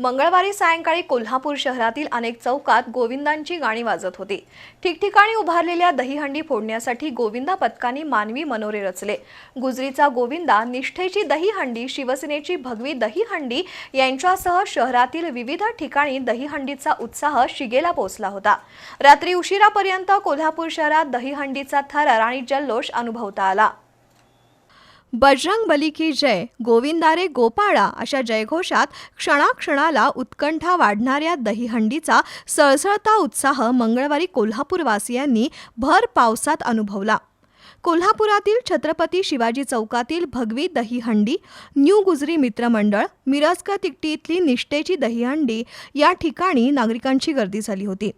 मंगळवारी सायंकाळी कोल्हापूर शहरातील अनेक चौकात गोविंदांची गाणी वाजत होती. ठिकठिकाणी उभारलेल्या दहीहंडी फोडण्यासाठी गोविंदा पथकांनी मानवी मनोरे रचले. गुजरीचा गोविंदा निष्ठेची दहीहंडी शिवसेनेची भगवी दहीहंडी यांच्यासह शहरातील विविध ठिकाणी दहीहंडीचा उत्साह शिगेला पोचला होता. रात्री उशिरापर्यंत कोल्हापूर शहरात दहीहंडीचा थरार आणि जल्लोष अनुभवता आला. बजरंग बली की जय गोविंदारे गोपाळा अशा जयघोषात क्षणाक्षणाला उत्कंठा वाढणाऱ्या दहीहंडीचा सळसळता उत्साह मंगळवारी कोल्हापूरवासियांनी भर पावसात अनुभवला. कोल्हापुरातील छत्रपती शिवाजी चौकातील भगवी दहीहंडी न्यू गुजरी मित्रमंडळ मिरजकर तिकटी इथली निष्ठेची दहीहंडी या ठिकाणी नागरिकांची गर्दी झाली होती.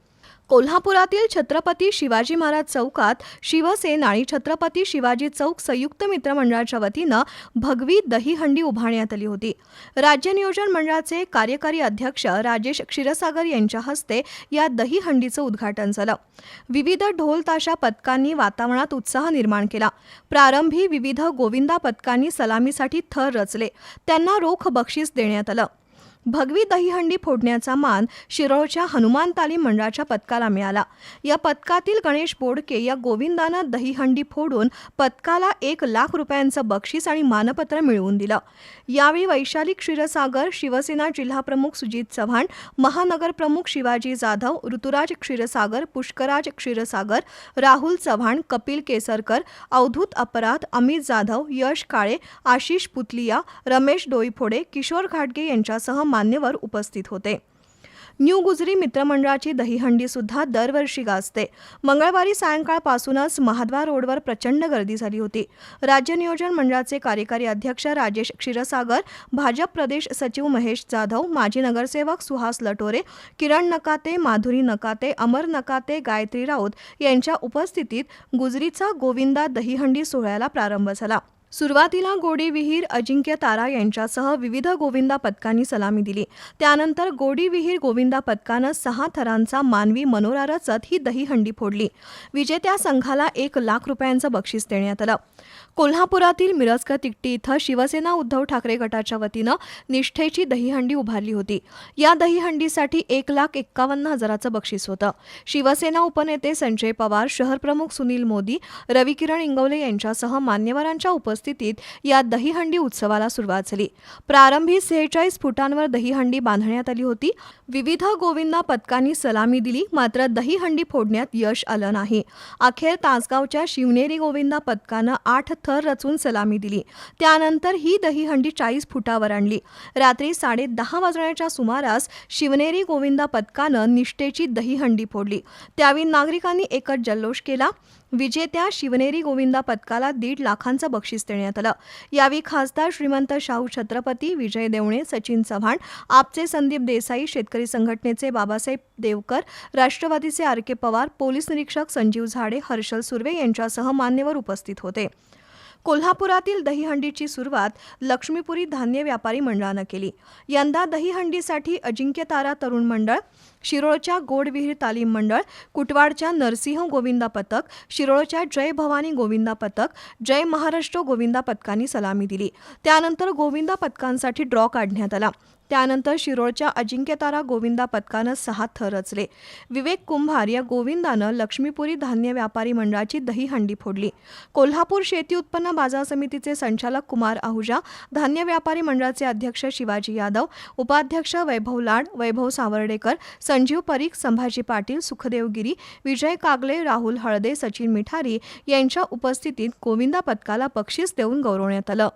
कोल्हापुरातील छत्रपती शिवाजी महाराज चौकात शिवसेना आणि छत्रपती शिवाजी चौक संयुक्त मित्रमंडळाच्या वतीनं भगवी दहीहंडी उभारण्यात आली होती. राज्य नियोजन मंडळाचे कार्यकारी अध्यक्ष राजेश क्षीरसागर यांच्या हस्ते या दहीहंडीचं उद्घाटन झालं. विविध ढोल ताशा पथकांनी वातावरणात उत्साह निर्माण केला. प्रारंभी विविध गोविंदा पथकांनी सलामीसाठी थर रचले. त्यांना रोख बक्षीस देण्यात आलं. भगवी दहीहंडी फोडण्याचा मान शिरोळच्या हनुमान तालीम मंडळाच्या पथकाला मिळाला. या पथकातील गणेश बोडके या गोविंदानं दहीहंडी फोडून पथकाला एक लाख रुपयांचं बक्षीस आणि मानपत्र मिळवून दिलं. यावेळी वैशाली क्षीरसागर शिवसेना जिल्हाप्रमुख सुजित चव्हाण महानगर प्रमुख शिवाजी जाधव ऋतुराज क्षीरसागर पुष्कराज क्षीरसागर राहुल चव्हाण कपिल केसरकर अवधूत अपराध अमित जाधव यश काळे आशिष पुतलिया रमेश डोईफोडे किशोर घाटगे यांच्यासह मान्यवर उपस्थित होते. न्यू गुजरी मित्रमंडळाची दहीहंडीसुद्धा दरवर्षी गाजते. मंगळवारी सायंकाळपासूनच महाद्वार रोडवर प्रचंड गर्दी झाली होती. राज्य नियोजन मंडळाचे कार्यकारी अध्यक्ष राजेश क्षीरसागर भाजप प्रदेश सचिव महेश जाधव माजी नगरसेवक सुहास लटोरे किरण नकाते माधुरी नकाते अमर नकाते गायत्री राऊत यांच्या उपस्थितीत गुजरीचा गोविंदा दहीहंडी सोहळ्याला प्रारंभ झाला. सुरुवातीला गोडी विहीर अजिंक्य तारा यांच्यासह विविध गोविंदा पथकांनी सलामी दिली. त्यानंतर गोडी विहीर गोविंदा पथकानं सहा थरांचा मानवी मनोरा रचत ही दहीहंडी फोडली. विजेत्या संघाला एक लाख रुपयांचं बक्षीस देण्यात आलं. कोल्हापुरातील मिरजकर तिकटी इथं शिवसेना उद्धव ठाकरे गटाच्या वतीनं निष्ठेची दहीहंडी उभारली होती. या दहीहंडीसाठी एक लाख एक्कावन्न हजाराचं बक्षीस होतं. शिवसेना उपनेते संजय पवार शहरप्रमुख सुनील मोदी रविकिरण इंगवले यांच्यासह मान्यवरांच्या उपस्थितीत या दहीहंडी उत्सवाला सुरुवात झाली. प्रारंभी सेहेचाळीस फुटांवर दहीहंडी बांधण्यात आली होती. विविध गोविंदा पथकांनी सलामी दिली मात्र दहीहंडी फोडण्यात यश आलं नाही. अखेर तासगावच्या शिवनेरी गोविंदा पथकानं आठ थर रचून सलामी दिली. त्यानंतर ही दहीहंडी चाळीस फुटावर आणली. रात्री साडे दहा वाजण्याच्या सुमारास शिवनेरी गोविंदा पथकानं निष्ठेची दहीहंडी फोडली. त्यावेळी नागरिकांनी एकच जल्लोष केला. विजेत्या शिवनेरी गोविंदा पथकाला दीड लाखांचं बक्षीस देण्यात आलं. यावेळी खासदार श्रीमंत शाहू छत्रपती विजय देवणे सचिन चव्हाण आपचे संदीप देसाई शेतकरी संघटनेचे बाबासाहेब देवकर राष्ट्रवादीचे आर के पवार पोलीस निरीक्षक संजीव झाडे हर्षल सुर्वे यांच्यासह मान्यवर उपस्थित होते. कोल्हापुरातील दहीहंडीची सुरुवात लक्ष्मीपुरी धान्य व्यापारी मंडळानं केली. यंदा दहीहंडीसाठी अजिंक्य तारा तरुण मंडळ शिरोळच्या गोडविहीर तालीम मंडळ कुटवाडच्या नरसिंह गोविंदा पथक शिरोळच्या जय भवानी गोविंदा पथक जय महाराष्ट्र गोविंदा पथकांनी सलामी दिली. त्यानंतर गोविंदा पथकांसाठी ड्रॉ काढण्यात आला. त्यानंतर शिरोळच्या अजिंक्यतारा गोविंदा पथकानं सहा थर रचले. विवेक कुंभार या गोविंदानं लक्ष्मीपुरी धान्य व्यापारी मंडळाची दहीहंडी फोडली. कोल्हापूर शेती उत्पन्न बाजार समितीचे संचालक कुमार आहुजा धान्य व्यापारी मंडळाचे अध्यक्ष शिवाजी यादव उपाध्यक्ष वैभव लाड वैभव सावर्डेकर संजीव परीख संभाजी पाटील सुखदेव गिरी विजय कागले राहुल हळदे सचिन मिठारी यांच्या उपस्थितीत गोविंदा पथकाला बक्षीस देऊन गौरवण्यात आलं.